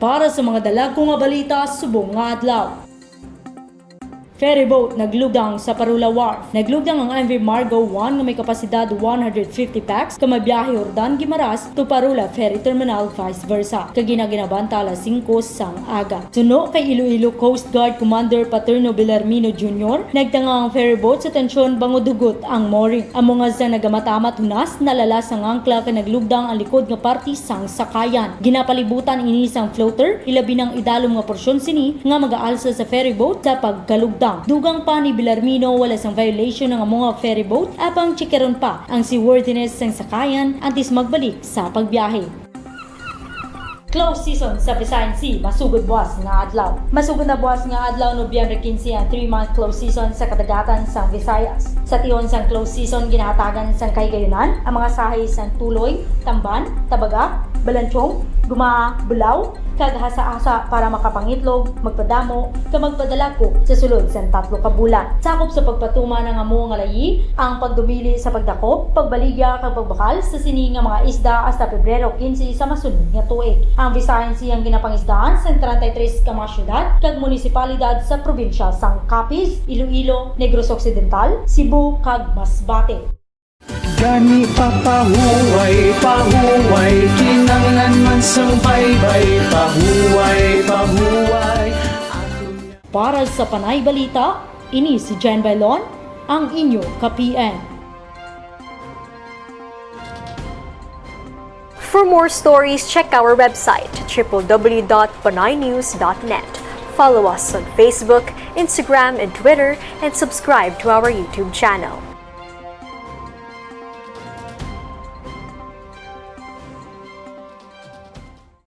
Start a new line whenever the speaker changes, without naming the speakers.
Para sa mga dalagong nga balita, subong nga adlaw. Ferry boat naglugdang sa Parula Wharf. Naglugdang ang MV Margo 1 nga may kapasidad 150 packs kamabiyahe Ordan Gimaras to Parula Ferry Terminal vice versa. Kaginaginabanta alas 5 sang aga. Suno kay Iloilo Coast Guard Commander Paterno Villarmino Jr. nagtanga ang ferry boat sa tensyon bangodugot ang mooring. Amo nga sa nagamatamat hunas nalala sang angkla kay naglugdang ang likod nga party sang sakayan. Ginapalibutan ini sang floater ilabi ng idalom nga porsyon sini nga mag-aalsa sa ferry boat sa pagkalugdang. Dugang pa ni Bilarmino wala sang violation ng mga ferry boat apang chikeron pa ang seaworthiness sang sakayan antes magbalik sa pagbiyahe. Close season sa Visayan Sea, masugod buwas nga adlaw. Masugod na buwas nga adlaw Nobyembre 15 ang 3-month close season sa kadagatan sang Visayas. Sa tiyon sang close season ginahatagan sang kaygayunan ang mga sahay sang Tuloy, Tamban, Tabaga, Balanchong, Gumaa, Bulaw, kaghasa-asa para makapangitlog, magpadamo, ka magpadalako sa sulod sa tatlo ka bulan. Sakop sa pagpatuma ng amo nga layi, ang pagdumili sa pagdakop, pagbaligya kag pagbakal sa sini nga mga isda hasta Pebrero 15 sa masunod nga tuig. Ang Visayan Sea ang ginapangisdaan sa 33 ka mga syudad kag munisipalidad sa probinsya sang Capiz, Iloilo, Negros Occidental, Cebu kag Masbate.
Gani papahuway, pahuway Kinanglan man sang baybay Pahuway, pahuway
Para sa Panay Balita, ini si Jen Bailon, ang inyo ka-PN.
For more stories, check our website www.panaynews.net. Follow us on Facebook, Instagram, and Twitter, and subscribe to our YouTube channel.